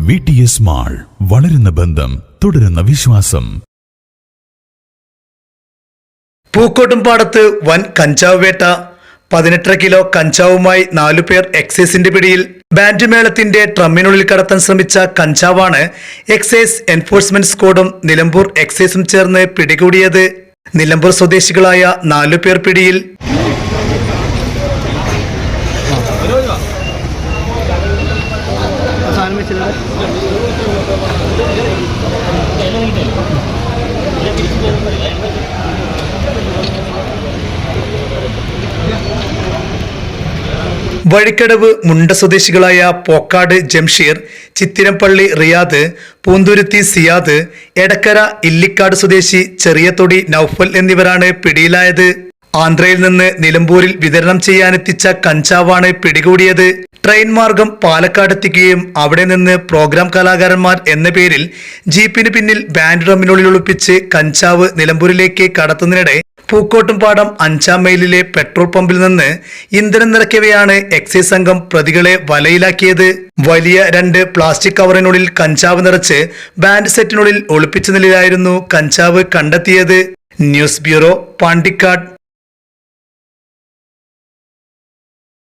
V T S mall വളരുന്ന ബന്ധം തുടരുന്ന വിശ്വാസം. പൂക്കോട്ടുംപാടത്ത് വൻ കഞ്ചാവ് വേട്ട. പതിനെട്ടര കിലോ കഞ്ചാവുമായി നാലുപേർ എക്സൈസിന്റെ പിടിയിൽ. ബാൻഡ് മേളത്തിന്റെ ട്രമ്മിനുള്ളിൽ കടത്താൻ ശ്രമിച്ച കഞ്ചാവാണ് എക്സൈസ് എൻഫോഴ്സ്മെന്റ് സ്ക്വാഡും നിലമ്പൂർ എക്സൈസും ചേർന്ന് പിടികൂടിയത്. നിലമ്പൂർ സ്വദേശികളായ നാലുപേർ പിടിയിൽ. വഴിക്കടവ് മുണ്ട സ്വദേശികളായ പോക്കാട് ജംഷീർ ചിത്തിരപ്പള്ളി റിയാദ് പൂന്തുരുത്തി സിയാദ് എടക്കര ഇല്ലിക്കാട് സ്വദേശി ചെറിയതൊടി നൌഫൽ എന്നിവരാണ് പിടിയിലായത്. ആന്ധ്രയിൽ നിന്ന് നിലമ്പൂരിൽ വിതരണം ചെയ്യാനെത്തിച്ച കഞ്ചാവാണ് പിടികൂടിയത്. ട്രെയിൻ മാർഗം പാലക്കാട് എത്തിക്കുകയും അവിടെ നിന്ന് പ്രോഗ്രാം കലാകാരന്മാർ എന്ന പേരിൽ ജീപ്പിന് പിന്നിൽ ബാൻഡ് ഡ്രമ്മിനുള്ളിൽ ഒളിപ്പിച്ച് കഞ്ചാവ് നിലമ്പൂരിലേക്ക് കടത്തുന്നതിനിടെ പൂക്കോട്ടുംപാടം അഞ്ചാം മൈലിലെ പെട്രോൾ പമ്പിൽ നിന്ന് ഇന്ധനം നിറയ്ക്കവെയാണ് എക്സൈസ് സംഘം പ്രതികളെ വലയിലാക്കിയത്. വലിയ രണ്ട് പ്ലാസ്റ്റിക് കവറിനുള്ളിൽ കഞ്ചാവ് നിറച്ച് ബാൻഡ് സെറ്റിനുള്ളിൽ ഒളിപ്പിച്ച നിലയിലായിരുന്നു കഞ്ചാവ് കണ്ടെത്തിയത്. News bureau Pandikkad.